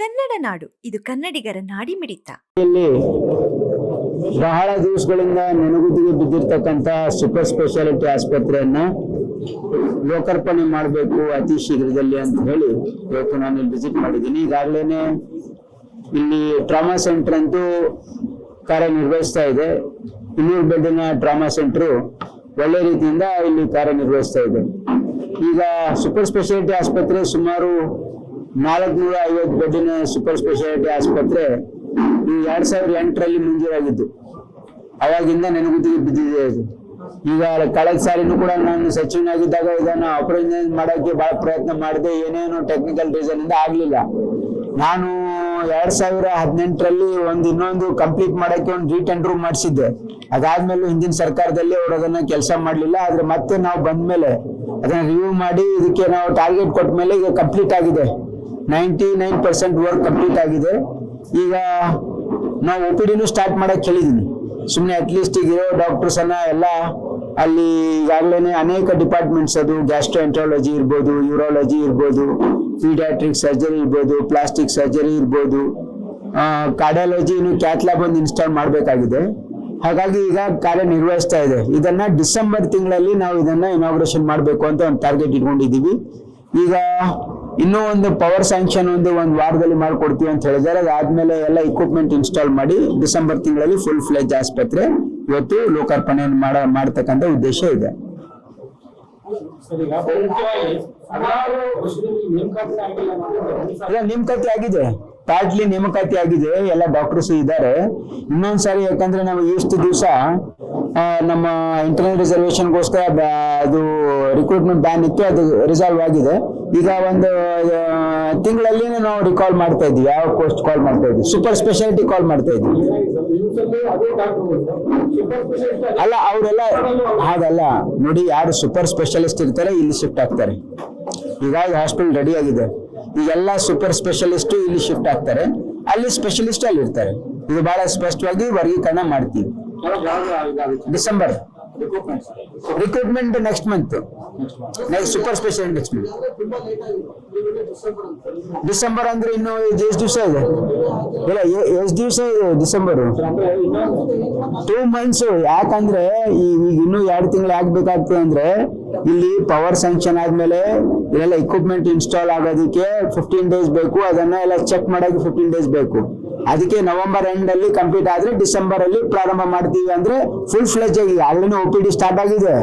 ಕನ್ನಡ ನಾಡು. ಇದು ಕನ್ನಡಿಗರ ನಾಡಿ ಮಿಡಿತ ಬಹಳ ದಿವಸಗಳಿಂದ ನೆನಗುದಿಗೆ ಬಿದ್ದಿರ್ತಕ್ಕಂಥ ಸೂಪರ್ ಸ್ಪೆಷಾಲಿಟಿ ಆಸ್ಪತ್ರೆಯನ್ನ ಲೋಕಾರ್ಪಣೆ ಮಾಡಬೇಕು ಅತಿ ಶೀಘ್ರದಲ್ಲಿ ಅಂತ ಹೇಳಿ ಇವತ್ತು ನಾನು ಇಲ್ಲಿ ವಿಸಿಟ್ ಮಾಡಿದ್ದೀನಿ. ಈಗಾಗಲೇ ಇಲ್ಲಿ ಟ್ರಾಮಾ ಸೆಂಟರ್ ಅಂತೂ ಕಾರ್ಯನಿರ್ವಹಿಸ್ತಾ ಇದೆ. ಇನ್ನೂರು ಬೆಡ್ಡಿನ ಟ್ರಾಮಾ ಸೆಂಟರ್ ಒಳ್ಳೆ ರೀತಿಯಿಂದ ಇಲ್ಲಿ ಕಾರ್ಯನಿರ್ವಹಿಸ್ತಾ ಇದೆ. ಈಗ ಸೂಪರ್ ಸ್ಪೆಷಾಲಿಟಿ ಆಸ್ಪತ್ರೆ ಸುಮಾರು ನಾಲ್ಕುನೂರ ಐವತ್ತು ಬೆಡ್ಡಿನ ಸೂಪರ್ ಸ್ಪೆಷಾಲಿಟಿ ಆಸ್ಪತ್ರೆ ಈ ಎರಡ್ ಸಾವಿರದ ಎಂಟರಲ್ಲಿ ಮಂಜೂರಾಗಿದ್ದು. ಅವಾಗಿಂದ ನೆನಗುದಿಗೆ ಬಿದ್ದಿದೆ ಅದು ಈಗ ಕಳೆದ ಸಾರಿನೂ ಕೂಡ ನಾನು ಸಚಿವನಾಗಿದ್ದಾಗ ಇದನ್ನ ಆಪರೇಷನ್ ಮಾಡೋಕೆ ಬಹಳ ಪ್ರಯತ್ನ ಮಾಡಿದೆ. ಏನೇನೋ ಟೆಕ್ನಿಕಲ್ ರೀಸನ್ ಇಂದ ಆಗ್ಲಿಲ್ಲ. ನಾನು ಎರಡ್ ಸಾವಿರ ಹದಿನೆಂಟರಲ್ಲಿ ಒಂದು ಇನ್ನೊಂದು ಕಂಪ್ಲೀಟ್ ಮಾಡಕ್ಕೆ ಒಂದು ರೀಟೆಂಡರ್ ಮಾಡಿಸಿದ್ದೆ. ಅದಾದ್ಮೇಲೆ ಹಿಂದಿನ ಸರ್ಕಾರದಲ್ಲಿ ಅವ್ರು ಅದನ್ನ ಕೆಲಸ ಮಾಡ್ಲಿಲ್ಲ. ಆದ್ರೆ ಮತ್ತೆ ನಾವು ಬಂದ್ಮೇಲೆ ಅದನ್ನ ರಿವ್ಯೂ ಮಾಡಿ ಇದಕ್ಕೆ ನಾವು ಟಾರ್ಗೆಟ್ ಕೊಟ್ಟ ಮೇಲೆ ಈಗ ಕಂಪ್ಲೀಟ್ ಆಗಿದೆ. Ninety nine percent work complete ಆಗಿದೆ. ಈಗ ನಾವು ಒ ಪಿ ಡಿನೂ ಸ್ಟಾರ್ಟ್ ಮಾಡಕ್ ಹೇಳಿದ್ದೀನಿ ಸುಮ್ಮನೆ ಅಟ್ಲೀಸ್ಟ್ ಈಗ ಇರೋ ಡಾಕ್ಟರ್ಸ್ ಅನ್ನ ಎಲ್ಲ ಅಲ್ಲಿ ಈಗಾಗಲೇ ಅನೇಕ ಡಿಪಾರ್ಟ್ಮೆಂಟ್ಸ್ ಅದು ಗ್ಯಾಸ್ಟ್ರೋಎಂಟ್ರಾಲಜಿ ಇರ್ಬೋದು ಯೂರಾಲಜಿ ಇರ್ಬೋದು ಪೀಡಿಯಾಟ್ರಿಕ್ ಸರ್ಜರಿ ಇರ್ಬೋದು ಪ್ಲಾಸ್ಟಿಕ್ ಸರ್ಜರಿ ಇರ್ಬೋದು ಕಾರ್ಡಿಯಾಲಜಿ ಇನ್ನು ಕ್ಯಾಟ್ಲಾಬ್ ಒಂದು ಇನ್ಸ್ಟಾಲ್ ಮಾಡಬೇಕಾಗಿದೆ. ಹಾಗಾಗಿ ಈಗ ಕಾರ್ಯನಿರ್ವಹಿಸ್ತಾ ಇದೆ. ಇದನ್ನ ಡಿಸೆಂಬರ್ ತಿಂಗಳಲ್ಲಿ ನಾವು ಇದನ್ನ ಇನಾಗ್ರೇಷನ್ ಮಾಡಬೇಕು ಅಂತ ಒಂದು ಟಾರ್ಗೆಟ್ ಇಟ್ಕೊಂಡಿದ್ದೀವಿ ಈಗ ಇನ್ನೂ ಒಂದು ಪವರ್ ಸ್ಯಾಂಕ್ಷನ್ ಒಂದು ಒಂದು ವಾರದಲ್ಲಿ ಮಾಡಿಕೊಡ್ತೀವಿ ಅಂತ ಹೇಳಿದ್ದಾರೆ. ಅದಾದ್ಮೇಲೆ ಎಲ್ಲ ಇಕ್ವಿಪ್ಮೆಂಟ್ ಇನ್ಸ್ಟಾಲ್ ಮಾಡಿ ಡಿಸೆಂಬರ್ ತಿಂಗಳಲ್ಲಿ ಫುಲ್ ಫ್ಲೆಜ್ ಆಸ್ಪತ್ರೆ ಇವತ್ತು ಲೋಕಾರ್ಪಣೆ ಮಾಡ, ಮಾಡ್ತಕ್ಕಂಥ ಉದ್ದೇಶ ಇದೆ. ನೇಮಕಾತಿ ಆಗಿದೆ. ಪಾರ್ಟ್ಲಿ ನೇಮಕಾತಿ ಆಗಿದೆ. ಎಲ್ಲ ಡಾಕ್ಟರ್ಸ್ ಇದ್ದಾರೆ. ಇನ್ನೊಂದ್ಸಾರಿ ಯಾಕಂದ್ರೆ ನಾವು ಇಷ್ಟು ದಿವಸ ನಮ್ಮ ಇಂಟರ್ನಲ್ ರಿಸರ್ವೇಶನ್ಗೋಸ್ಕರ ಅದು ರಿಕ್ರೂಟ್ಮೆಂಟ್ ಬ್ಯಾನ್ ಇತ್ತು. ಅದು ರಿಸಾಲ್ವ್ ಆಗಿದೆ. ಈಗ ಒಂದು ತಿಂಗಳಲ್ಲಿ ನಾವು ರಿಕಾಲ್ ಮಾಡ್ತಾ ಇದ್ವಿ. ಯಾವ ಪೋಸ್ಟ್ ಕಾಲ್ ಮಾಡ್ತಾ ಇದ್ವಿ. ಸೂಪರ್ ಸ್ಪೆಷಾಲಿಟಿ ಕಾಲ್ ಮಾಡ್ತಾ ಇದ್ವಿ. ಅಲ್ಲ ಅವರೆಲ್ಲ ಹಾಗಲ್ಲ. ನೋಡಿ ಯಾರು ಸೂಪರ್ ಸ್ಪೆಷಲಿಸ್ಟ್ ಇರ್ತಾರೆ ಇಲ್ಲಿ ಶಿಫ್ಟ್ ಆಗ್ತಾರೆ. ಹೀಗಾಗಿ ಹಾಸ್ಪಿಟಲ್ ರೆಡಿ ಆಗಿದೆ. ಈಗೆಲ್ಲ ಸೂಪರ್ ಸ್ಪೆಷಲಿಸ್ಟ್ ಇಲ್ಲಿ ಶಿಫ್ಟ್ ಆಗ್ತಾರೆ. ಅಲ್ಲಿ ಸ್ಪೆಷಲಿಸ್ಟ್ ಅಲ್ಲಿ ಇರ್ತಾರೆ. ಇದು ಬಹಳ ಸ್ಪಷ್ಟವಾಗಿ ವರ್ಗೀಕರಣ ಮಾಡ್ತೀವಿ. December. Recruitment next month next super special month December ಅಂದ್ರೆ ಇನ್ನು ಎಷ್ಟು ದಿವಸ ಇದೆ? ಇಲ್ಲ ಎಷ್ಟು ದಿವಸ ಇದೆ ಡಿಸೆಂಬರ್? ಟೂ ಮಂತ್ಸ್ ಯಾಕಂದ್ರೆ ಈಗ ಇನ್ನೂ ಎರಡು ತಿಂಗಳು ಆಗ್ಬೇಕಾಗ್ತದೆ ಅಂದ್ರೆ ಇಲ್ಲಿ ಪವರ್ ಸ್ಯಾಂಕ್ಷನ್ ಆದ್ಮೇಲೆ ಇಲ್ಲೆಲ್ಲ ಇಕ್ವಿಪ್ಮೆಂಟ್ ಇನ್ಸ್ಟಾಲ್ ಆಗೋದಕ್ಕೆ ಫಿಫ್ಟೀನ್ ಡೇಸ್ ಬೇಕು. ಅದನ್ನ ಎಲ್ಲ ಚೆಕ್ ಮಾಡೋಕೆ ಫಿಫ್ಟೀನ್ ಡೇಸ್ ಬೇಕು. ಅದಕ್ಕೆ ನವೆಂಬರ್ ಎಂಡ್ ಅಲ್ಲಿ ಕಂಪ್ಲೀಟ್ ಆದ್ರೆ ಡಿಸೆಂಬರ್ ಅಲ್ಲಿ ಪ್ರಾರಂಭ ಮಾಡ್ತೀವಿ ಅಂದ್ರೆ ಫುಲ್ ಫ್ಲೆಜ್ ಆಗಿ. Already O P D start ಆಗಿದೆ.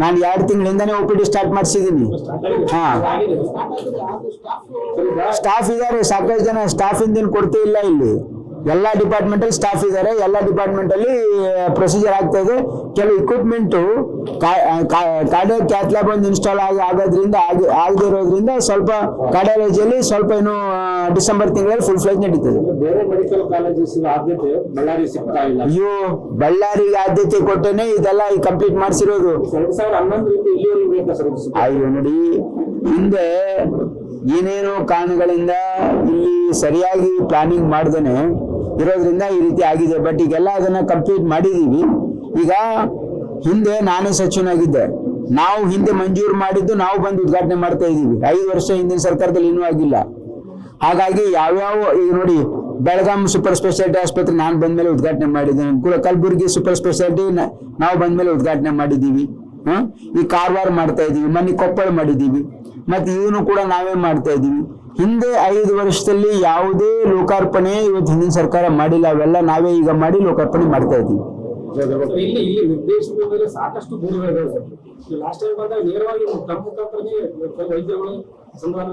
ನಾನು ಎರಡು ತಿಂಗಳಿಂದಾನೇ ಒ ಪಿ ಡಿ ಸ್ಟಾರ್ಟ್ ಮಾಡಿಸಿದ್ದೀನಿ. ಹಾ. ಸ್ಟಾಫ್ ಇದ್ದಾರೆ ಸಾಕಷ್ಟು ಜನ. ಸ್ಟಾಫ್ ಇಂದೇನು ಕೊಡ್ತೇ ಇಲ್ಲ ಇಲ್ಲಿ. ಎಲ್ಲ ಡಿಪಾರ್ಟ್ಮೆಂಟ್ ಅಲ್ಲಿ ಸ್ಟಾಫ್ ಇದ್ದಾರೆ ಎಲ್ಲ ಡಿಪಾರ್ಟ್ಮೆಂಟ್ ಅಲ್ಲಿ ಪ್ರೊಸೀಜರ್ ಆಗ್ತಾ ಇದೆ. ಕೆಲವು ಇಕ್ವಿಪ್ಮೆಂಟ್ ಕಾರ್ಡಿಯೋ ಕ್ಯಾಥ್ಲಾಬ್ ಒಂದು ಇನ್ಸ್ಟಾಲ್ ಆಗಿ ಆಗೋದ್ರಿಂದ ಆಗಿ ಆಗದೆ ಇರೋದ್ರಿಂದ ಸ್ವಲ್ಪ ಕಾರ್ಡಿಯಾಲಜಿಯಲ್ಲಿ ಸ್ವಲ್ಪ ಏನು ಡಿಸೆಂಬರ್ ತಿಂಗಳಲ್ಲಿ ಫುಲ್ ಫ್ಲೈಟ್ ನಡೀತದೆ. ಅಯ್ಯೋ ಬಳ್ಳಾರಿಗೆ ಆದ್ಯತೆ ಕೊಟ್ಟೇನೆ ಇದೆಲ್ಲ ಕಂಪ್ಲೀಟ್ ಮಾಡಿಸಿರೋದು? ಅಯ್ಯೋ ನೋಡಿ ಹಿಂದೆ ಏನೇನೋ ಕಾರಣಗಳಿಂದ ಇಲ್ಲಿ ಸರಿಯಾಗಿ ಪ್ಲಾನಿಂಗ್ ಮಾಡ್ದೇನೆ. ಇರೋದ್ರಿಂದ ಈ ರೀತಿ ಆಗಿದೆ. ಬಟ್ ಈಗೆಲ್ಲ ಅದನ್ನ ಕಂಪ್ಲೀಟ್ ಮಾಡಿದೀವಿ. ಈಗ ಹಿಂದೆ ನಾನೇ ಸಚಿವನಾಗಿದ್ದೆ. ನಾವು ಹಿಂದೆ ಮಂಜೂರು ಮಾಡಿದ್ದು ನಾವು ಬಂದು ಉದ್ಘಾಟನೆ ಮಾಡ್ತಾ ಇದೀವಿ. ಐದು ವರ್ಷ ಹಿಂದಿನ ಸರ್ಕಾರದಲ್ಲಿ ಇನ್ನೂ ಆಗಿಲ್ಲ. ಹಾಗಾಗಿ ಯಾವ್ಯಾವ, ಈಗ ನೋಡಿ, ಬೆಳಗಾಂ ಸೂಪರ್ ಸ್ಪೆಷಾಲಿಟಿ ಆಸ್ಪತ್ರೆ ನಾನು ಬಂದ್ಮೇಲೆ ಉದ್ಘಾಟನೆ ಮಾಡಿದ್ದೇನೆ. ಕುಲ- ಕಲಬುರಗಿ ಸೂಪರ್ ಸ್ಪೆಷಾಲಿಟಿ ನಾವು ಬಂದ್ಮೇಲೆ ಉದ್ಘಾಟನೆ ಮಾಡಿದ್ದೀವಿ? ಈ ಕಾರವಾರ ಮಾಡ್ತಾ ಇದ್ದೀವಿ, ಮನೆ ಕೊಪ್ಪಳ ಮಾಡಿದ್ದೀವಿ, ಮತ್ತೆ ಇವನು ಕೂಡ ನಾವೇ ಮಾಡ್ತಾ ಇದ್ದೀವಿ? ಹಿಂದೆ ಐದು ವರ್ಷದಲ್ಲಿ ಯಾವುದೇ ಲೋಕಾರ್ಪಣೆ ಇವತ್ತು ಹಿಂದಿನ ಸರ್ಕಾರ ಮಾಡಿಲ್ಲ, ಅವೆಲ್ಲ ನಾವೇ ಈಗ ಮಾಡಿ ಲೋಕಾರ್ಪಣೆ ಮಾಡ್ತಾ ಇದ್ದೀವಿ. ಸಾಕಷ್ಟು ಲಾಸ್ಟ್ ಟೈಮ್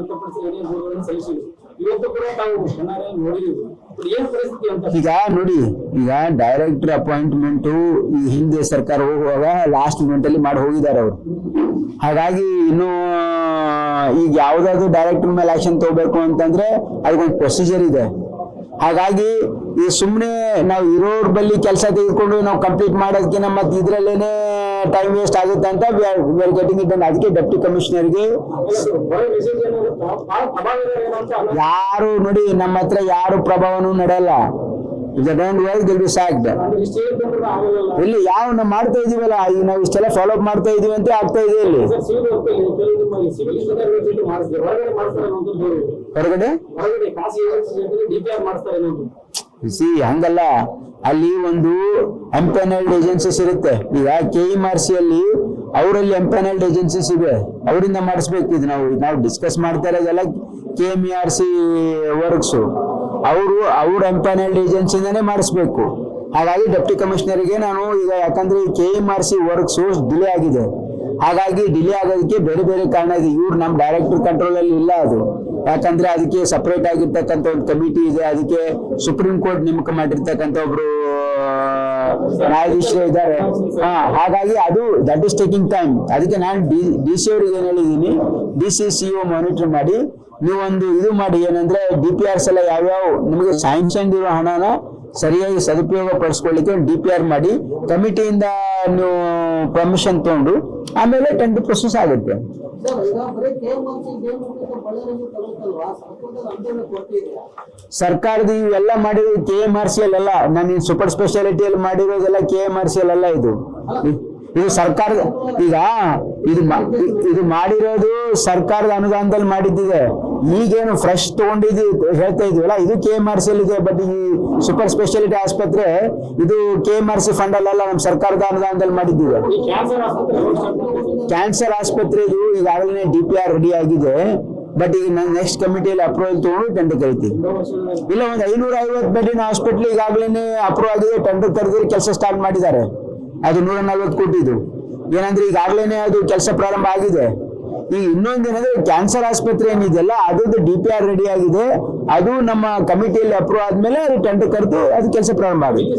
ತಮ್ಮ ಏನೇ ಈಗ ನೋಡಿ, ಈಗ ಡೈರೆಕ್ಟರ್ ಅಪಾಯಿಂಟ್ಮೆಂಟ್ ಈ ಹಿಂದೆ ಸರ್ಕಾರ ಹೋಗುವಾಗ ಲಾಸ್ಟ್ ಮಿನಿಟ್ ಅಲ್ಲಿ ಮಾಡಿ ಹೋಗಿದ್ದಾರೆ ಅವರು. ಹಾಗಾಗಿ ಇನ್ನು, ಈಗ ಯಾವ್ದಾದ್ರು ಡೈರೆಕ್ಟರ್ ಮೇಲೆ ಆಕ್ಷನ್ ತಗೋಬೇಕು ಅಂತಂದ್ರೆ ಅದಕ್ಕೊಂದು ಪ್ರೊಸೀಜರ್ ಇದೆ. ಹಾಗಾಗಿ ಈ ಸುಮ್ಮನೆ ನಾವು ಇರೋರ್ ಬಲ್ಲಿ ಕೆಲಸ ತೆಗೆದುಕೊಂಡು ನಾವು ಕಂಪ್ಲೀಟ್ ಮಾಡೋದಕ್ಕಿಂತ ಮತ್ತೆ ಇದ್ರಲ್ಲೇನೆ ಟೈಮ್ ವೇಸ್ಟ್ ಆಗುತ್ತೆ ಅಂತ ಗೆಟಿಂಗ್ ಇಟ್ ಅದಕ್ಕೆ ಡೆಪ್ಟಿ ಕಮಿಷನರ್ಗೆ ಯಾರು ನೋಡಿ ನಮ್ಮ ಹತ್ರ ಯಾರು ಪ್ರಭಾವನೂ ನಡೆಯಲ್ಲ. ಇಲ್ಲಿ ಯಾವ ನಾವು ಮಾಡ್ತಾ ಇದೀವಲ್ಲ ಈಗ ನಾವು ಇಷ್ಟೆಲ್ಲ ಫಾಲೋ ಅಪ್ ಮಾಡ್ತಾ ಇದೀವಿ ಅಂತ ಆಗ್ತಾ ಇದೆ ಇಲ್ಲಿ. ಹೊರಗಡೆ? ಸಿ ಹಂಗಲ್ಲ. ಅಲ್ಲಿ ಒಂದು ಎಂಪೆನಲ್ಡ್ ಏಜೆನ್ಸೀಸ್ ಇರುತ್ತೆ. ಈಗ ಕೆ ಇ ಆರ್ ಸಿ ಅಲ್ಲಿ ಅವರಲ್ಲಿ ಎಂಪೆನಲ್ಡ್ ಏಜೆನ್ಸೀಸ್ ಇವೆ. ಅವರಿಂದ ಮಾಡಿಸ್ಬೇಕು ಇದು ನಾವು. ನಾವು ಡಿಸ್ಕಸ್ ಮಾಡ್ತಾ ಇರೋದೆಲ್ಲ K M R C works ಅವರು, ಅವ್ರ ಎಂಪೆನಲ್ಡ್ ಏಜೆನ್ಸಿಯಿಂದನೇ ಮಾಡಿಸ್ಬೇಕು. ಹಾಗಾಗಿ ಡೆಪ್ಟಿ ಕಮಿಷನರ್ಗೆ ನಾನು ಈಗ ಯಾಕಂದ್ರೆ K M R C works delay ಆಗಿದೆ. ಹಾಗಾಗಿ ಡಿಲೇ ಆಗೋದಕ್ಕೆ ಬೇರೆ ಬೇರೆ ಕಾರಣ ಇದೆ. ಇವ್ರು ನಮ್ಮ ಡೈರೆಕ್ಟರ್ ಕಂಟ್ರೋಲ್ ಅಲ್ಲಿ ಇಲ್ಲ ಅದು. ಯಾಕಂದ್ರೆ ಅದಕ್ಕೆ ಸಪರೇಟ್ ಆಗಿರ್ತಕ್ಕಂಥ ಒಂದು ಕಮಿಟಿ ಇದೆ. ಅದಕ್ಕೆ ಸುಪ್ರೀಂ ಕೋರ್ಟ್ ನೇಮಕ ಮಾಡಿರ್ತಕ್ಕಂಥ ಒಬ್ರು ನ್ಯಾಯಾಧೀಶರು ಇದ್ದಾರೆ. ಹಾ, ಹಾಗಾಗಿ ಅದು ದಟ್ ಇಸ್ ಟೇಕಿಂಗ್ ಟೈಮ್ ಅದಕ್ಕೆ ನಾನು ಡಿ ಡಿ ಸಿ ಅವ್ರಿಗೆ ಏನ್ ಹೇಳಿದೀನಿ, D C C O monitor ಮಾಡಿ, ನೀವೊಂದು ಇದು ಮಾಡಿ ಏನಂದ್ರೆ ಡಿ ಪಿ ಆರ್ಸ್ ಎಲ್ಲ ಯಾವ್ಯಾವ ನಿಮಗೆ ಸ್ಯಾಂಕ್ಷನ್ ಇರೋ ಹಣನ ಸರಿಯಾಗಿ ಸದುಪಯೋಗ ಪಡಿಸ್ಕೊಳ್ಳಿಕ್ಕೆ ಡಿ ಪಿ ಆರ್ ಮಾಡಿ ಕಮಿಟಿಯಿಂದ ನೀವು ಪರ್ಮಿಷನ್ ತಗೊಂಡು ಆಮೇಲೆ ಟೆಂಡರ್ ಪ್ರೊಸೆಸ್ ಆಗುತ್ತೆ. ಸರ್ಕಾರದ ಇವೆಲ್ಲ ಮಾಡಿರೋದು ಕೆ ಎಂ ಆರ್ ಸಿ ಅಲ್ಲ ನಾನು ಸೂಪರ್ ಸ್ಪೆಷಾಲಿಟಿಯಲ್ಲಿ ಮಾಡಿರೋದೆಲ್ಲ ಕೆ ಎಂ ಆರ್ ಸಿ ಇದು. ಇದು ಸರ್ಕಾರದ, ಈಗ ಇದು ಇದು ಮಾಡಿರೋದು ಸರ್ಕಾರದ ಅನುದಾನದಲ್ಲಿ ಮಾಡಿದ್ದಿದೆ. ಈಗೇನು ಫ್ರೆಶ್ ತಗೊಂಡಿದ್ದು ಹೇಳ್ತಾ ಇದೀವಲ್ಲ ಇದು ಕೆ ಎಂ ಆರ್ ಸಿ ಇದೆ ಬಟ್ ಈ ಸೂಪರ್ ಸ್ಪೆಷಾಲಿಟಿ ಆಸ್ಪತ್ರೆ ಇದು K M R C fund ಅಲ್ಲ ನಮ್ಮ ಸರ್ಕಾರದ ಅನುದಾನದಲ್ಲಿ ಮಾಡಿದ್ದೀವಿ. ಕ್ಯಾನ್ಸರ್ ಆಸ್ಪತ್ರೆ ಇದು ಈಗಾಗಲೇ ಡಿ ಪಿ ಆರ್ ರೆಡಿ ಆಗಿದೆ ಬಟ್ ಈಗ ನಾನು ನೆಕ್ಸ್ಟ್ ಕಮಿಟಿಯಲ್ಲಿ ಅಪ್ರೂವಲ್ ತಗೊಂಡು ಟೆಂಡರ್ ಕರಿತೀವಿ. ಇಲ್ಲ ಒಂದು ಐನೂರ ಐವತ್ತು ಬೆಡ್ಡಿನ ಹಾಸ್ಪಿಟ್ಲ್ ಈಗಾಗಲೇ ಅಪ್ರೂವ್ ಆಗಿದೆ ಟೆಂಡರ್ ಕರೆದಿರಿ ಕೆಲಸ ಸ್ಟಾರ್ಟ್ ಮಾಡಿದ್ದಾರೆ. ಅದು ನೂರ ನಲ್ವತ್ತು ಕೋಟಿ ಇದು ಏನಂದ್ರೆ ಈಗಾಗಲೇ ಅದು ಕೆಲಸ ಪ್ರಾರಂಭ ಆಗಿದೆ. ಈಗ ಇನ್ನೊಂದು ಏನಂದ್ರೆ ಕ್ಯಾನ್ಸರ್ ಆಸ್ಪತ್ರೆ ಏನಿದೆಯಲ್ಲ ಅದು ಡಿ ಪಿ ಆರ್ ರೆಡಿ ಆಗಿದೆ. ಅದು ನಮ್ಮ ಕಮಿಟಿಯಲ್ಲಿ ಅಪ್ರೂವ್ ಆದ್ಮೇಲೆ ಅದು ಟೆಂಡರ್ ಕರೆದು ಅದು ಕೆಲಸ ಪ್ರಾರಂಭ ಅದನ್ನ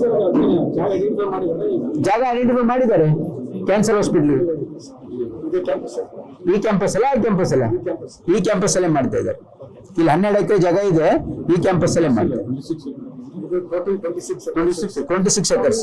ಜಾಗ ಐಡೆಂಟಿಫೈ ಮಾಡಿದ್ದಾರೆ ಕ್ಯಾನ್ಸರ್ ಹಾಸ್ಪಿಟ್ಲ್ ಈ ಕ್ಯಾಂಪಸ್ ಅಲ್ಲ, ಆ ಕ್ಯಾಂಪಸ್ ಅಲ್ಲ. ಈ ಕ್ಯಾಂಪಸ್ ಅಲ್ಲೇ ಮಾಡ್ತಾ ಇದ್ದಾರೆ. ಇಲ್ಲಿ ಹನ್ನೆರಡು ಎಕರೆ ಜಾಗ ಇದೆ, ಈ ಕ್ಯಾಂಪಸ್ ಅಲ್ಲೇ ಮಾಡ್ತಾರೆ ಟ್ವೆಂಟಿ ಸಿಕ್ಸ್ ಎಕರ್ಸ್